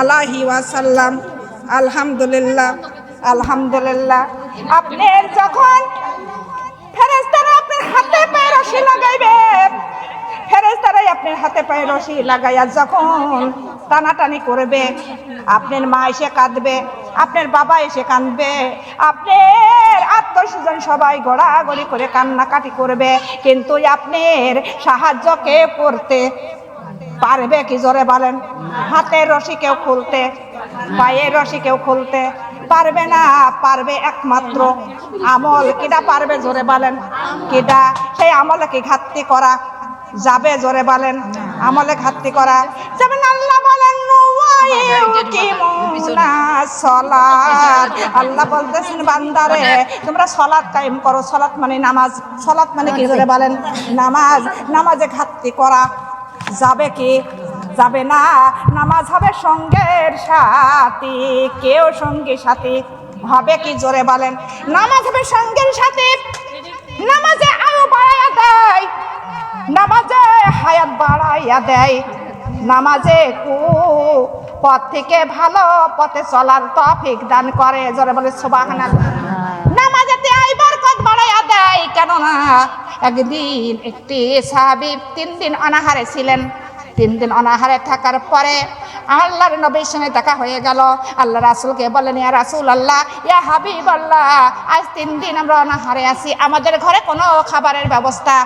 আলাহি ওয়াসাল্লাম, আলহামদুলিল্লাহ আলহামদুলিল্লাহ। আপনার যখন ফেরেস্তারা আপনার হাতে পায়ে রশি লাগাইবে ফেরেস্তারাই আপনার হাতে পায়ে রশি লাগাইয়া যখন টানাটানি করবে, আপনার মা এসে কাঁদবে, আপনার বাবা এসে কাঁদবে, আপনার আত্মস্বজন সবাই গড়াগড়ি করে কান্নাকাটি করবে, কিন্তু আপনার সাহায্য কে করতে পারবে কি জোরে বলেন? হাতের রশি কেউ খুলতে পায়ের রশি কেউ খুলতে পারবে না পারবে একমাত্র আমল। কিটা পারবে জোরে বলেন? কিটা সেই আমলে কি ঘাটতি করা যাবে জোরে বলেন? আমলে ঘাটতি করা যেমন আল্লাহ বলেন আল্লাহ বলতেছেন বান্দারে তোমরা সলাৎ কায়েম করো। সলাৎ মানে নামাজ। সলাৎ মানে কি জোরে বলেন? নামাজ। নামাজে ঘাটতি করা। যাবে কি? যাবে না, নামাজ হবে সঙ্গের সাথী। কেউ সঙ্গী সাথী হবে কি জোরে বলেন? নামাজ হবে সঙ্গের সাথী। নামাজে আয়ু বাড়াইয়া দেয়। নামাজে হায়াত বাড়াইয়া দেয়। নামাজে কু পথ থেকে ভালো পথে চলার তফিক দান করে। জোরে বলে সুবাহান নামাজেতে আই বরকত বাড়াইয়া দেয় কেননা একদিন একটি সাহাবি তিন দিন অনাহারে ছিলেন। তিন দিন অনাহারে থাকার পরে আল্লাহর নবীর সঙ্গে দেখা হয়ে গেল। আল্লাহ রাসুলকে বলেন ইয়া রাসুল আল্লাহ ইয়া হাবিব আল্লাহ আজ তিন দিন আমরা অনাহারে আছি। আমাদের ঘরে কোনো খাবারের ব্যবস্থা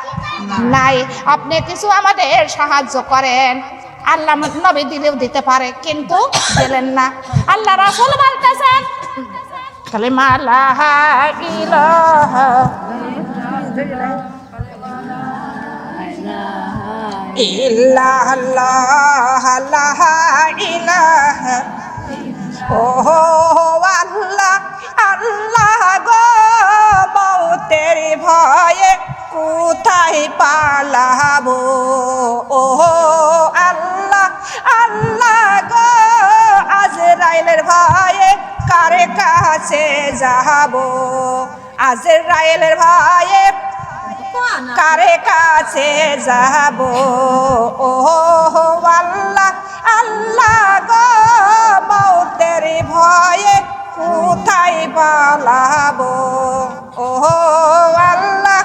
নাই। আপনি কিছু আমাদের সাহায্য করেন। আল্লাহ নবী দিলেও দিতে পারে, কিন্তু দিলেন না। আল্লাহ রাসুল বলতেছেন কালিমা লা ইলাহা। ইল্লাহ আল্লাহ ইলাহ। ও আল্লাহ আল্লাহ গো, মৌতের ভয়ে কোথায় পালাবো? ও কাছে আজের রায়েলের ভয়ে কারে কাছে যাব? ও হো আল্লাহ আল্লাহ গো, মৌতের ভয়ে কোথায় পালাবো? ও আল্লাহ।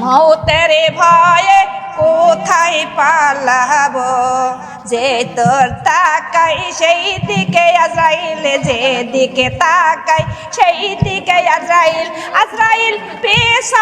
মৌতের ভয়ে কোথায় পালাবো? যে তোর তাকাই সেই দিকে আজরাইল যে দিকে তাকাই সেই দিকে আজরাইল আজরাইল পেছনে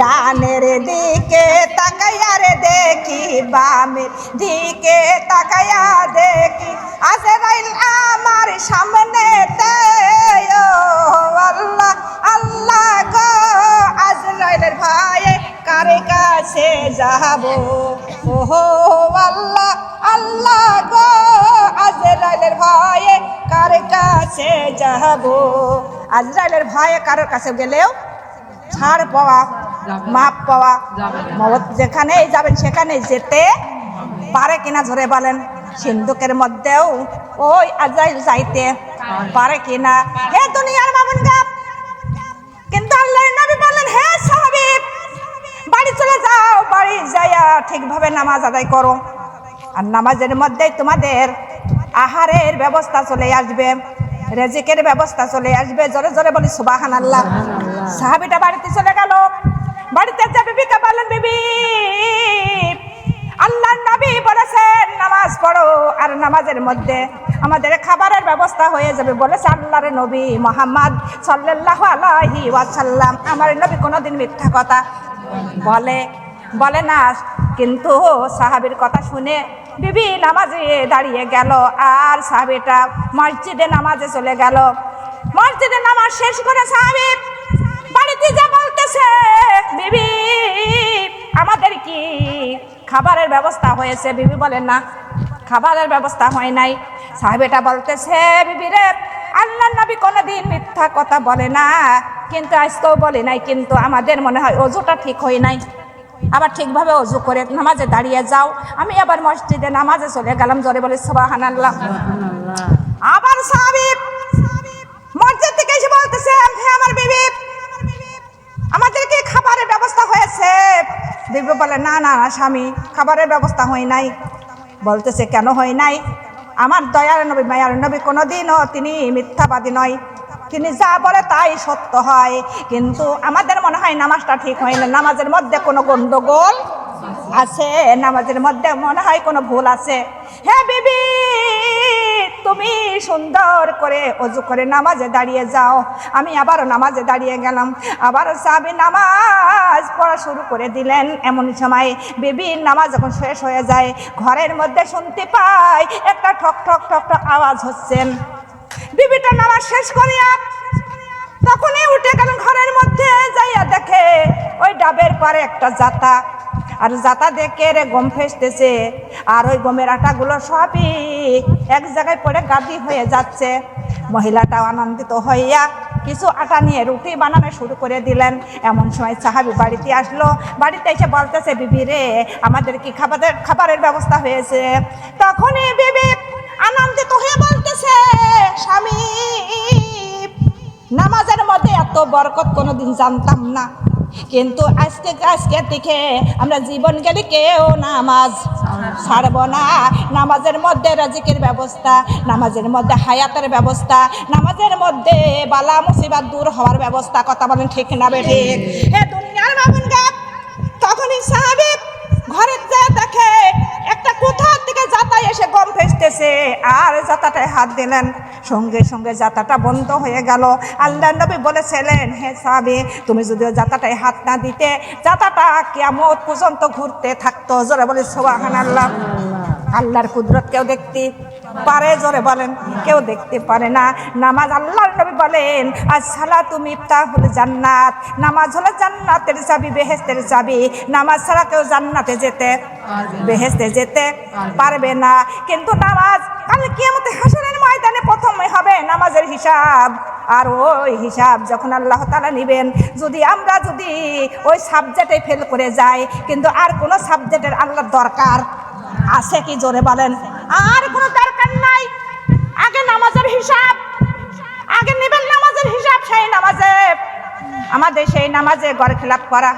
ডানের দিকে তাকাইয়ার দেখি বামের দিকে তাকাইয়া দেখি আজরাইল আমার সামনে ও আল্লাহ আল্লাহ গো। আজরাইলের ভাইয়ে কারে কাছে যাব? ওহো আল্লাহ আল্লাহ গো আজরাইলের ভয়ে কার কাছে যাব? আজরাইলের ভয়ে কারোর কাছে গেলেও ছাড় পাওয়া মাপ পাওয়া মত যেখানেই যাবেন সেখানে যেতে পারে কিনা ধরে বলেন। সিন্ধুকের মধ্যেও ওই আজরাইল যাইতে পারে। কিনা? হে দুনিয়ার মামুন বাড়ি চলে যাও বাড়ি যাইয়া ঠিকভাবে নামাজ আদায় করো। আর নামাজের মধ্যেই তোমাদের আহারের ব্যবস্থা চলে আসবে রেজিকের ব্যবস্থা চলে আসবে। জোরে জোরে বলি সুবাহান আল্লাহ সাহাবিটা বাড়িতে চলে গেল। বাড়িতে যা বিবি কাপালেন বিবি আল্লাহ নবী বলেছেন, নামাজ পড়ো আর নামাজের মধ্যে আমাদের খাবারের ব্যবস্থা হয়ে যাবে বলেছে আল্লাহর নবী মোহাম্মদ সাল্লাহ আলাহি ওয়াসাল্লাম। আমার নবী কোনোদিন মিথ্যা কথা বলে বলে না। কিন্তু সাহাবির কথা শুনে বিবি নামাজে দাঁড়িয়ে গেল আর সাহাবিটা মসজিদে নামাজে চলে গেল। মসজিদে নামাজ শেষ করে সাহাবি বাড়িতে যা বলতেছে, বিবি, আমাদের কি খাবারের ব্যবস্থা হয়েছে বিবি বলে না খাবারের ব্যবস্থা হয় নাই। সাহেবেটা বলতেছে বিবি রে আল্লাহ নবী কোনোদিন মিথ্যা কথা বলে না। কিন্তু আজকেও বলে নাই কিন্তু আমাদের মনে হয় অজুটা ঠিক হয় নাই। আবার ঠিকভাবে অজু করে নামাজে দাঁড়িয়ে যাও। আমি আবার মসজিদে নামাজে চলে গেলাম জোরে বলে সোবাহান আল্লাহ আবার সাহাবিব মসজিদ থেকে এসে বলতেছে আমার বিবি আমাদেরকে বিবি বলে, না না না স্বামী, খাবারের ব্যবস্থা হয় নাই। বলতেছে, কেন হয় নাই? আমার দয়ার নবী, মায়ার নবী কোনোদিনও তিনি মিথ্যাবাদী নয়। তিনি যা বলে তাই সত্য হয়। কিন্তু আমাদের মনে হয় নামাজটা ঠিক হয় না। নামাজের মধ্যে কোনো গন্ডগোল আছে? নামাজের মধ্যে মনে হয় কোনো ভুল আছে? হ্যাঁ বিবি তুমি সুন্দর করে অজু করে নামাজে দাঁড়িয়ে যাও। আমি আবারও নামাজে দাঁড়িয়ে গেলাম। আবার সাবি নামাজ পড়া শুরু করে দিলেন। এমন সময় বিবির নামাজ যখন শেষ হয়ে যায়, ঘরের মধ্যে শুনতে পাই একটা ঠক ঠক ঠক ঠক আওয়াজ হচ্ছেন বিবিটা নামাজ শেষ করিয়া তখনই উঠে গেল ঘরের মধ্যে, যাইয়া দেখে ওই ডাবের পারে একটা জাতা। আর যাতা দেখে রে গম ফেসতেছে। আর ওই গমের আটাগুলো সবই এক জায়গায় পড়ে গাদি হয়ে যাচ্ছে। মহিলাটাও আনন্দিত হইয়া কিছু আটা নিয়ে রুটি বানানো শুরু করে দিলেন। এমন সময় সাহাবি বাড়িতে আসলো। বাড়িতে এসে বলতেছে, বিবি রে, আমাদের কি খাবারের খাবারের ব্যবস্থা হয়েছে? তখনই বিবি আনন্দিত হয়ে বলতেছে, স্বামী, নামাজের মধ্যে এত বরকত কোনোদিন জানতাম না। কিন্তু আজকে আজকে দিকে আমরা জীবন গেলে কেউ নামাজ ছাড়ব না। নামাজের মধ্যে রাজিকের ব্যবস্থা, নামাজের মধ্যে হায়াতের ব্যবস্থা, নামাজের মধ্যে বালা মুসিবাত দূর হওয়ার ব্যবস্থা, কথা বলেন ঠিক না বেঠে হে দুনিয়ার তখনই সাহাবিব যাতায় এসে গম ফেসতেছে, আর জাতাটায় হাত দিলেন। সঙ্গে সঙ্গে যাতাটা বন্ধ হয়ে গেল। আল্লাহ নবী বলেছিলেন, হে সাবি তুমি যদিও যাতাটায় হাত না দিতে যাতাটা কেমন পর্যন্ত ঘুরতে থাকতো। জোরে বলে সোহান আল্লাহ আল্লাহর কুদরত কেউ দেখতে। পারে জোরে বলেন কেউ দেখতে পারে না। নামাজ আল্লাহর নবী বলেন আজ সালা তুমি হলে জান্নাত। নামাজ হলে জান্নাতের চাবি বেহেস্তের চাবি। নামাজ ছাড়া কেউ জান্নাতে যেতে বেহেস্তে যেতে পারবে না। কিন্তু নামাজ কাল কিয়ামতে হাসরের ময়দানে প্রথমে হবে নামাজের হিসাব। আর ওই হিসাব যখন আল্লাহ তালা নিবেন যদি আমরা যদি ওই সাবজেক্টে ফেল করে যাই কিন্তু আর কোনো সাবজেক্টের আল্লাহর দরকার আছে কি? জোরে বলেন। আর কোনো দরকার নাই। আগে নামাজের হিসাব। আগে নেবেন নামাজের হিসাব, সেই নামাজে। আমাদের সেই নামাজে গড় খেলাপ করা।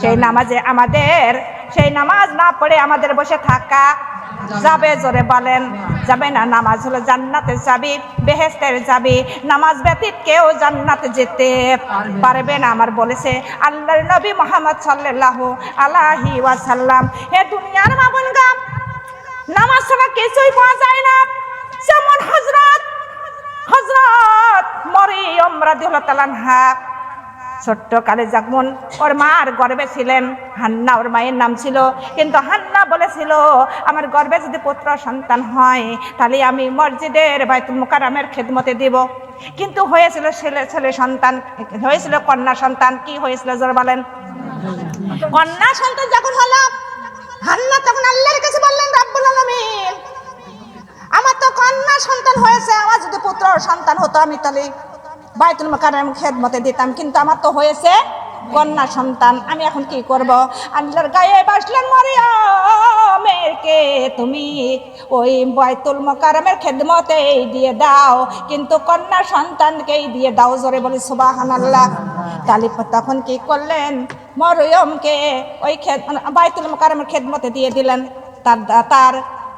সেই নামাজে আমাদের, সেই নামাজ না পড়ে আমাদের বসে থাকা। যাবে জোরে বলেন, যাবে না নামাজ হলো জান্নাতে যাবি বেহেস্তের যাবি নামাজ ব্যতীত কেউ জান্নাতে যেতে পারবে না, আমার বলেছে আল্লাহর নবী মোহাম্মদ সাল্লাল্লাহু আলাহি ওয়াসাল্লাম। হে দুনিয়ার মামুন গাম নামাজ ছাড়া কিছুই পাওয়া যায় না। যেমন হজরত হজরত মরিয়ম রাদিয়াল্লাহু তাআলা ছোট্ট কালে যখন ওর মার গর্বে ছিলেন। হান্না, ওর মায়ের নাম ছিল। কিন্তু হান্না বলেছিল, আমার গর্বে যদি পুত্র সন্তান হয়, তাহলে আমি মসজিদের বাইতুল মুকারামের খেদমতে দিব। কিন্তু হয়েছিল ছেলে ছেলে সন্তান, হয়েছিল কন্যা সন্তান। কি হয়েছিল, জোর বলেন? কন্যা সন্তান যখন হলো হান্না তখন আল্লাহর কাছে বললেন, রাব্বুল আলামিন, আমার তো কন্যা সন্তান হয়েছে, আমার যদি পুত্র সন্তান হতো, আমি তাহলে বাইতুল মাকারেম খেদমতে দিতাম। কিন্তু আমার তো হয়েছে কন্যা সন্তান, আমি এখন কি করব? আল্লাহর গায়ে বাসলেন মরিয়মেরকে তুমি? ওই বাইতুল মকারমের খেদমতেই দিয়ে দাও, কিন্তু কন্যা সন্তানকেই দিয়ে দাও। জোরে বলি সুবাহান আল্লাহ তালি তখন কি করলেন? মরিয়মকে ওই খেদ বাইতুল খেদ মতে দিয়ে দিলেন। তার তার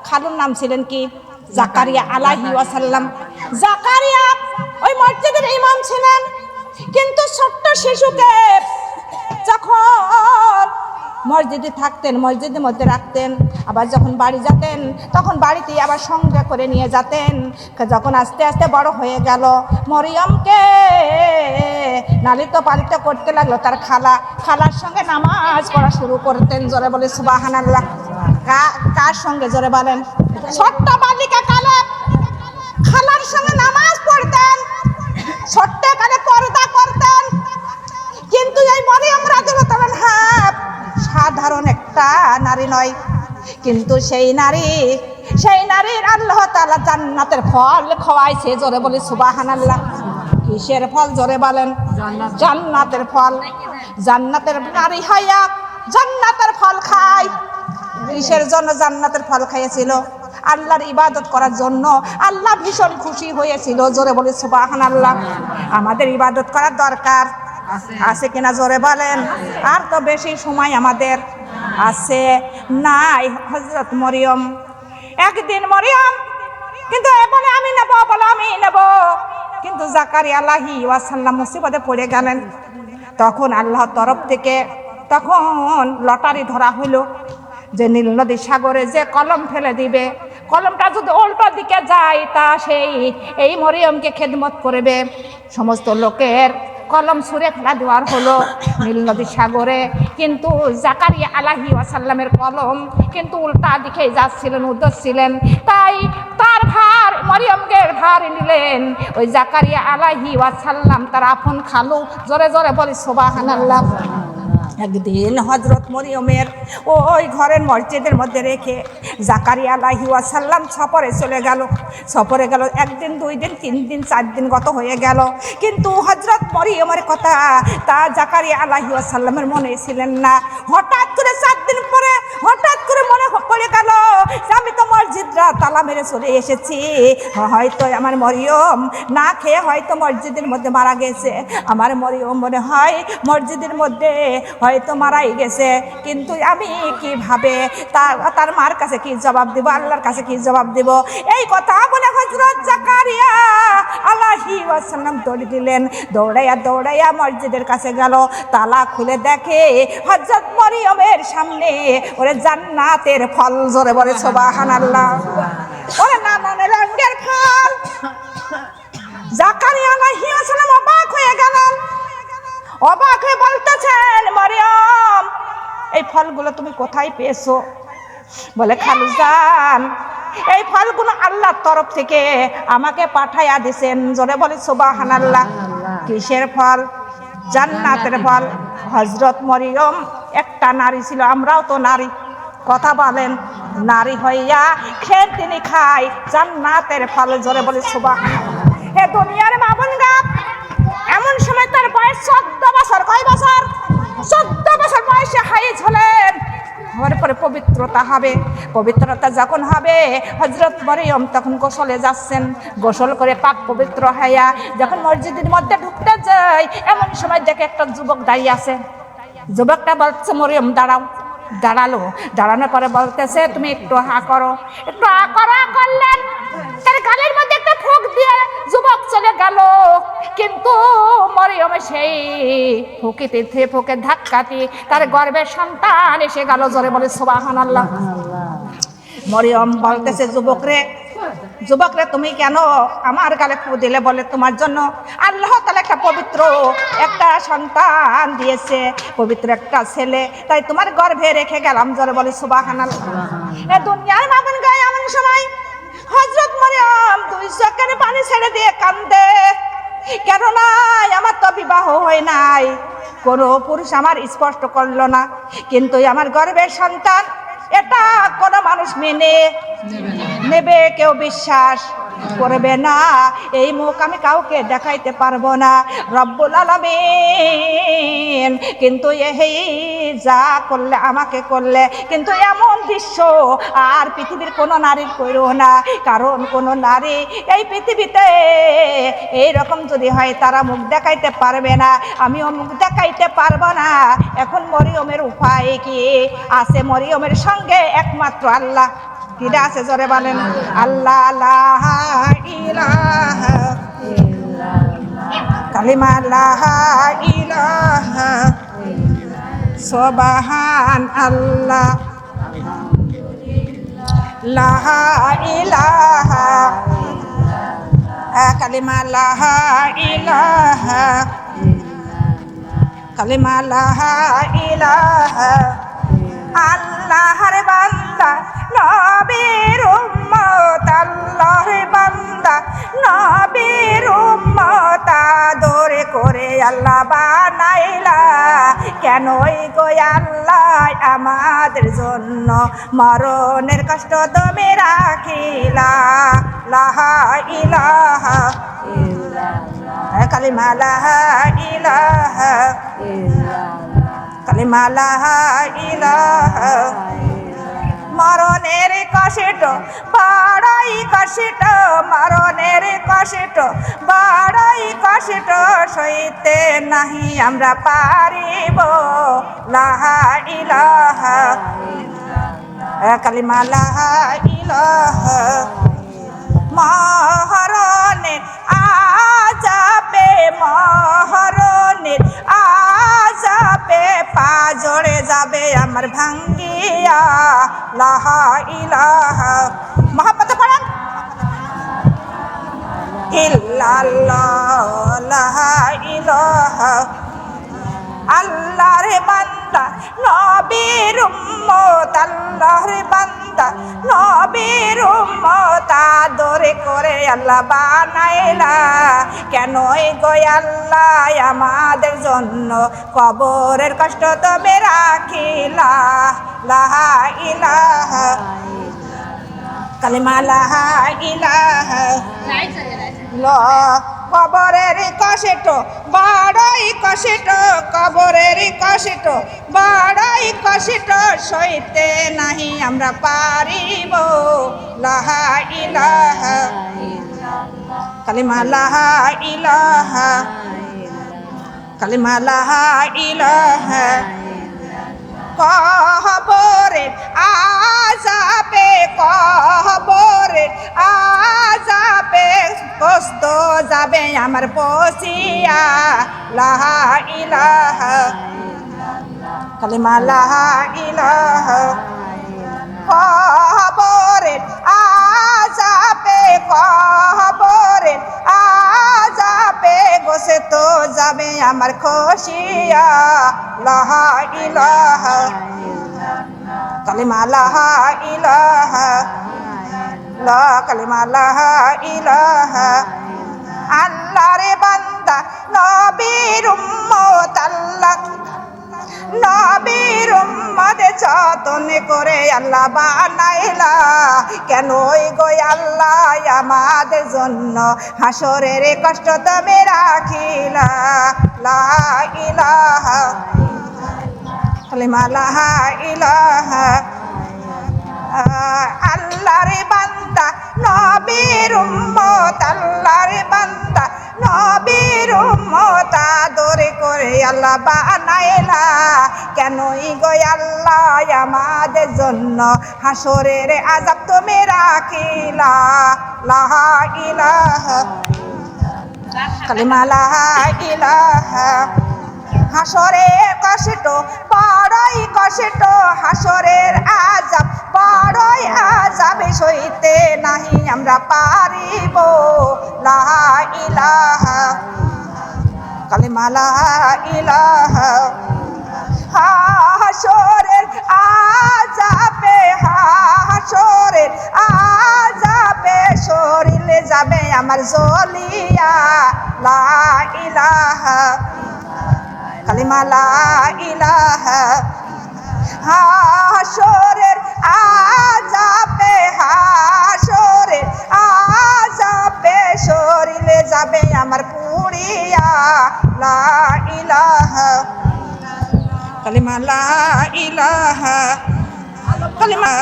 খালুর নাম ছিলেন কি? জাকারিয়া আলাহি ওয়াসাল্লাম। জাকারিয়া ওই মসজিদের ইমাম ছিলেন। কিন্তু ছোট্ট শিশুকে যখন মসজিদে থাকতেন মসজিদের মধ্যে রাখতেন, আবার যখন বাড়ি যেতেন, তখন বাড়িতে আবার সঙ্গে করে নিয়ে যেতেন। যখন আস্তে আস্তে বড় হয়ে গেল, মরিয়মকে নালিত পালিত করতে লাগল তার খালা। খালার সঙ্গে নামাজ পড়া শুরু করতেন, জোরে বলে সুবাহান আল্লাহ কার সঙ্গে, জোরে বলেন? ছোট্ট বালিকা কালা খালার সঙ্গে নামাজ পড়তেন। ছোট্ট কালে নয়। কিন্তু সেই নারী সেই নারীর আল্লাহ তাআলা জান্নাতের ফল খাওয়াইছে জোরে বলে সুবহানাল্লাহ। কিসের ফল জোরে বলেন? জান্নাতের। ফল। জান্নাতের নারী হইয়া জান্নাতের ফল খায়। কিসের জন্য জান্নাতের ফল খাইয়েছিল? আল্লাহর ইবাদত করার জন্য। আল্লাহ ভীষণ খুশি হয়েছিল জোরে বলে সুবাহান আল্লাহ আমাদের ইবাদত করার দরকার। আছে কিনা জোরে বলেন? আর তো বেশি সময় আমাদের আছে নাই হজরত মরিয়ম। একদিন মরিয়ম, কিন্তু বলে, আমি নেব বলে, আমি নেব। কিন্তু জাকারি আল্লাহি ওয়াসাল্লাম মুসিবতে পড়ে গেলেন। তখন আল্লাহর তরফ থেকে, তখন লটারি ধরা হইল যে নীল নদী সাগরে যে কলম ফেলে দিবে, কলমটা যদি উল্টো দিকে যায়, তা সেই, এই মরিয়মকে খেদমত করবে। সমস্ত লোকের কলম সুরে ফেলা দেওয়ার হলো, নীল নদী সাগরে। কিন্তু জাকারিয়া আলাহি ওয়াসাল্লামের কলম কিন্তু উল্টা দিকে যাচ্ছিলেন উদ্দছিলেন তাই তার ভার মরিয়মকে ভার নিলেন। ওই জাকারিয়া আলাহি ওয়াসাল্লাম তার আপন খালু জোরে জোরে বলি সোবাহান আল্লাহ একদিন হজরত মরিয়মের ওই ঘরের মসজিদের মধ্যে রেখে জাকারিয়া আলাহি ওয়াসাল্লাম সফরে চলে গেল। সফরে গেল একদিন, দুই দিন, তিন দিন, চার দিন গত হয়ে গেল। কিন্তু হজরত মরিয়মের কথা তা জাকারিয়া আলাহি ওয়াসাল্লামের মনে ছিলেন না। হঠাৎ করে চার দিন পরে হঠাৎ করে মনে পড়ে গেল যে আমি তো মসজিদরা তালা মেরে চলে এসেছি। হয়তো আমার মরিয়ম না খেয়ে হয়তো মসজিদের মধ্যে মারা গেছে। আমার মরিয়ম মনে হয় মসজিদের মধ্যে হয়তো মারাই গেছে। কিন্তু আমি কীভাবে? তার তার মার কাছে কি জবাব দেব? আল্লাহর কাছে কি জবাব দেব? এই কথা বলে হজরত জাকারিয়া আল্লাহি ওয়াসাল্লাম দৌড়ে দিলেন। দৌড়াইয়া দৌড়াইয়া মসজিদের কাছে গেল। তালা খুলে দেখে হজরত মরিয়মের সামনে ওরে জান্নাতের ফল জোরে বলে সোবাহান আল্লাহ ওরে নানান রঙের ফল। জাকারিয়া আলাইহি ওয়াসাল্লাম অবাক হয়ে গেলেন অবাক হয়ে বলতেছেন, মরিয়ম, এই ফলগুলো তুমি কোথায় পেয়েছ? বলে, খালুজান, এই ফলগুলো আল্লাহর তরফ থেকে আমাকে পাঠাইয়া দিছেন। জোরে বলে সোবাহান আল্লাহ কিসের ফল? জান্নাতের ফল হজরত মরিয়ম, একটা নারী ছিল, আমরাও তো নারী। কথা বলেন, নারী হইয়া খেয়ে তিনি খায়, জান্নাতের ফল জোরে বলে সুবাহান হে দুনিয়ার মামুন গাপ, এমন সময় তার বয়স চোদ্দ বছর, কয় বছর? চোদ্দ বছর বয়সে হাইজ হলেন। হওয়ার পরে পবিত্রতা হবে। পবিত্রতা যখন হবে হজরত মরিয়ম তখন গোসলে যাচ্ছেন। গোসল করে পাক পবিত্র হইয়া যখন মসজিদের মধ্যে ঢুকতে যায়, এমন সময় দেখে একটা যুবক দাঁড়িয়ে আছে। যুবকটা বলছে, মরিয়ম, দাঁড়াও। দাঁড়াল। দাঁড়ানোর পরে বলতেছে, তুমি একটু হা করো। একটু হা করা করলেন? তার গালের মধ্যে একটা দিয়ে যুবক চলে গেল। কিন্তু মরিয়ম সেই ফুকিতে থে ফুকে ধাক্কাতে তার গর্বের সন্তান এসে গেল জোরে বলে সুবাহান আল্লাহ মরিয়ম বলতেছে যুবকরে যুবকরে তুমি কেন আমার গালে ফু দিলে বলে তোমার জন্য? আল্লাহ তাহলে একটা পবিত্র একটা সন্তান দিয়েছে, পবিত্র একটা ছেলে। তাই তোমার গর্ভে রেখে গেলাম জোরে বলে সুবাহান আল্লাহ দুনিয়ার মামুন গায়ে এমন সময় হজরত মারিয়াম দুই চোখের পানি ছেড়ে দিয়ে কান্দে। কেন নাই আমার তো বিবাহ হয় নাই। কোনো পুরুষ আমার স্পষ্ট করল না। কিন্তু আমার গর্বের সন্তান, এটা কোনো মানুষ মেনে নেবে কেউ বিশ্বাস। করবে না, এই মুখ আমি কাউকে দেখাইতে পারব না। রব্বুল আলমিন কিন্তু এই যা করলে, আমাকে করলে, কিন্তু এমন দৃশ্য আর পৃথিবীর কোনো নারীর করো না। কারণ কোনো নারী এই পৃথিবীতে এই রকম যদি হয়, তারা মুখ দেখাইতে পারবে না। আমিও মুখ দেখাইতে পারব না। এখন মরিয়মের উপায় কি? আছে মরিয়মের সঙ্গে একমাত্র আল্লাহ। কিরা আছে জোরে বলেন? আল্লাহ কালিমা সোবাহান আল্লাহ। লাহা, ইলাহা। কালিমা লাহা ইলাহা। কালিমা লাহা ইলাহা। আল্লাহর বান্দা। নবীর উম্মত, আল্লাহর বান্দা। নবীর উম্মত আদর করে আল্লাহ বানাইলা। কেনই গো আল্লাহ আমাদের জন্য মরণের কষ্ট তুমি রাখিলা? লাহা ইলাহা কালিমা লাহা ইলাহা কালিমা লাহা ইলাহা মরণের কষ্ট, বড়ই কষ্ট, মরণের কষ্ট, বড়ই কষ্ট, সইতে নাহি আমরা পারিব। লাহা ইলাহা কালিমা, লাহা ইলাহা মহরণের আজাবে মহরণের আজাবে পা জড়ে যাবে আমার ভাঙ্গিয়া। লাহা ইলাহা। মহাপত পড়ান। ইল্লাল্লাহ লাহা ইলাহা। আল্লাহর বান্দা, নবীর উম্মত, আল্লাহর বান্দা, নবীর উম্মত আদরে করে আল্লাহ বানাইলা। কেনই গো আল্লাহ আমাদের জন্য কবরের কষ্ট তবে রাখিলা? লাহা ইলাহা কালিমা লাহা ইলাহা ল কবরের কষ্ট বড়ই কষ্ট, কবরের কষ্ট বড়ই কষ্ট, সইতে নাহি আমরা পারিব। লাহা ইলাহা কালিমা লাহা ইলাহা কালিমা লাহা ইলাহা কহবরে আজাবে কহবরে আজাবে কষ্ট যাবে আমার পশিয়া। লাহা ইলাহ কালিমা লাহা ইলাহা কহবরে আজাবে কহবরে আজাবে, গোসে তো যাবে আমার খুশিয়া। লাহা ইলাহা কালিমা, লাহা ইলাহা লা কালিমা, লাহা ইলাহা আল্লাহরে বান্দা, নবীর উম্মত, আল্লাহ নবীর উম্মতে যতন করে আল্লাহ বানাইলা। কেনই গো আল্লাহ আমাদের জন্য হাসরের কষ্ট তুমি রাখিলা? লা ইলাহা কালিমা লাহা ইলাহা আল্লাহর বান্দা, নবীর উম্মত, আল্লাহর বান্দা, নবীর উম্মত আদরে করে আল্লাহ বানাইলা। কেনই গো আল্লাহ আমাদের জন্য হাসরের আজাব তুমি রাখিলা? লাহা ইলাহা কালিমা লাহা ইলাহা হাসরে কষ্ট, বড়ই কষ্ট, হাসরের আজাব, বড়ই আজাবে সইতে নাহি আমরা পারিব। লাহা ইলাহা, কালিমা লাহা ইলাহা। হাসরের আজাবে হাসরের আজাবে শরীরে যাবে আমার জলিয়া। লা ইলাহা। কালিমা লা ইলাহা হাসরের আজাবে হাসরের আজাবে শরীরে যাবে আমার পুরিয়া লা ইলাহা। কালিমা লা ইলাহা। কালিমা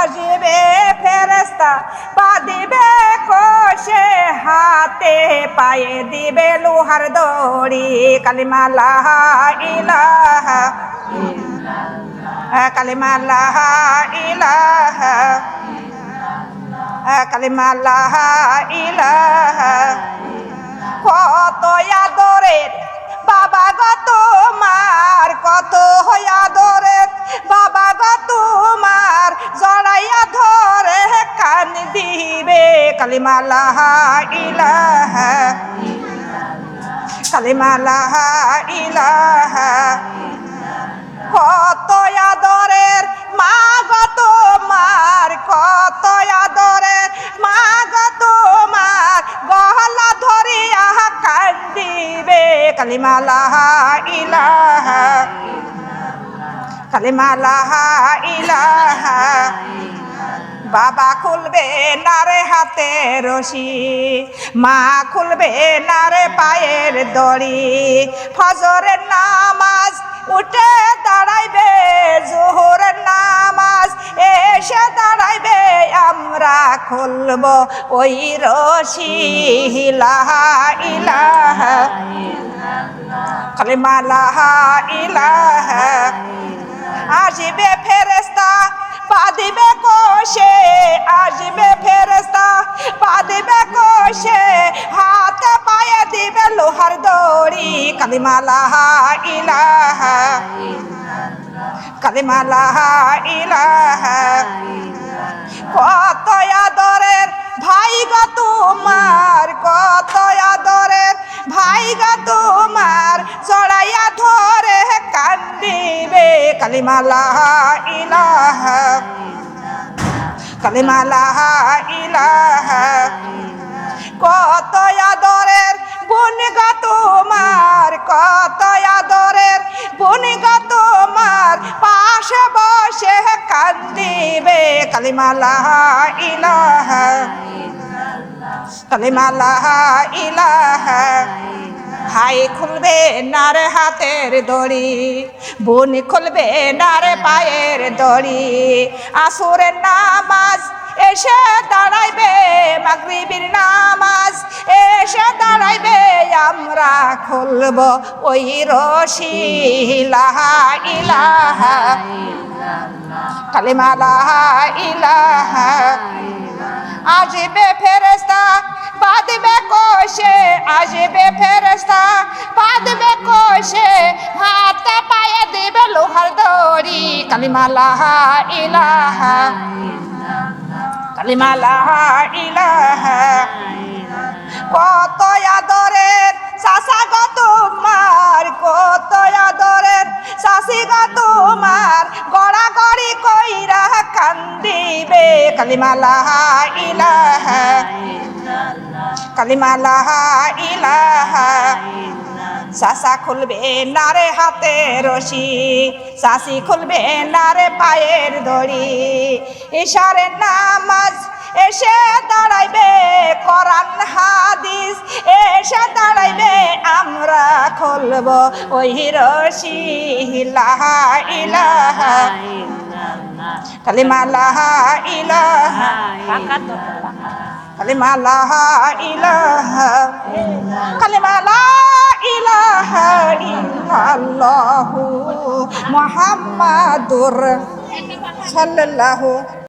আসবে ফেরস্তা বাঁধিবে কোষে হাতে, পায়ে দিবে লোহার দড়ি কালিমা লাহা ইলাহা কালিমা লাহা ইলাহা কালিমা লাহা ইলাহা। কত আদরের বাবা বাবা গো তোমার, কত আদরে বাবা গো তোমার জড়াইয়া ধরে কান দিবে, কালিমালা ইলাহা কালিমালা ইলাহা কত আদরের মা গো তোমার, কত আদরের মা গো তোমার। গহলা ধরিয়া কান্দিবে কালিমালা ইলাহা ইলাহা বাবা খুলবে নারে হাতে রশি, মা খুলবে নারে পায়ের দড়ি। ফজরের নামাজ উঠে দাঁড়াইবে, জোহরের নামাজ এসে দাঁড়াইবে, আমরা খুলব ওই রশি। ইলাহা ইলাহা কালিমালাহা ইলাহা আসবে ফেরেস্তা পাদিবে কোষে, আসবে ফেরেস্তা পাদিবে কোষে, হাতে পায়ে দিবে লোহার দড়ি কালিমালাহা ইলাহা কালিমালাহা ইলাহা। কত আদরের ভাই গো তোমার, কত আদরের ভাই গো তোমার, চড়াইয়া ধরে কান্দিবে কালিমালা ইলাহা কালিমালা ইলাহা কত আদরের বোন গো তোমার কত আদরের বোন তোমার পাশে বসে কান্দিবে কালিমালা ইলাহা কালিমালা ইলাহা ভাই খুলবে নার হাতের দড়ি, বোন খুলবে নার পায়ের দড়ি। আসুরের নামাজ এসে দাঁড়াইবে, মাগরিবির নামাজ এসে দাঁড়াইবে, আমরা খুলব ওই রশি। ইলাহা ইলাহা কালিমালা ইলাহা আসবে ফেরেস্তা বাঁধবে কোষে আসবে ফেরেস্তা বাঁধবে কোষে, হাত পায়ে দিবে লোহার দড়ি। কালিমালা ইলাহা কালিমালা ইলাহা কত আদরের চাষা গো তোমার, কত আদরের চাষি গো তোমার। গড়া গড়ি কইরা কান্দিবে, কালিমালা ইলাহা কালিমালা ইলাহা সাসা খুলবে নারে হাতে রশি শাসি খুলবে নারে পায়ের দড়ি। ইশারে নামাজ এসে দাঁড়াইবে কোরআন, হাদিস। এসে দাঁড়াইবে, আমরা খুলব ওই রশি। ইলাহা ইলাহা কালিমালাহা ইলাহা কালিমালাহা ইলাহা কালিমালা ইলাহা ইল্লাল্লাহু। মুহাম্মাদুর সাল্লাল্লাহু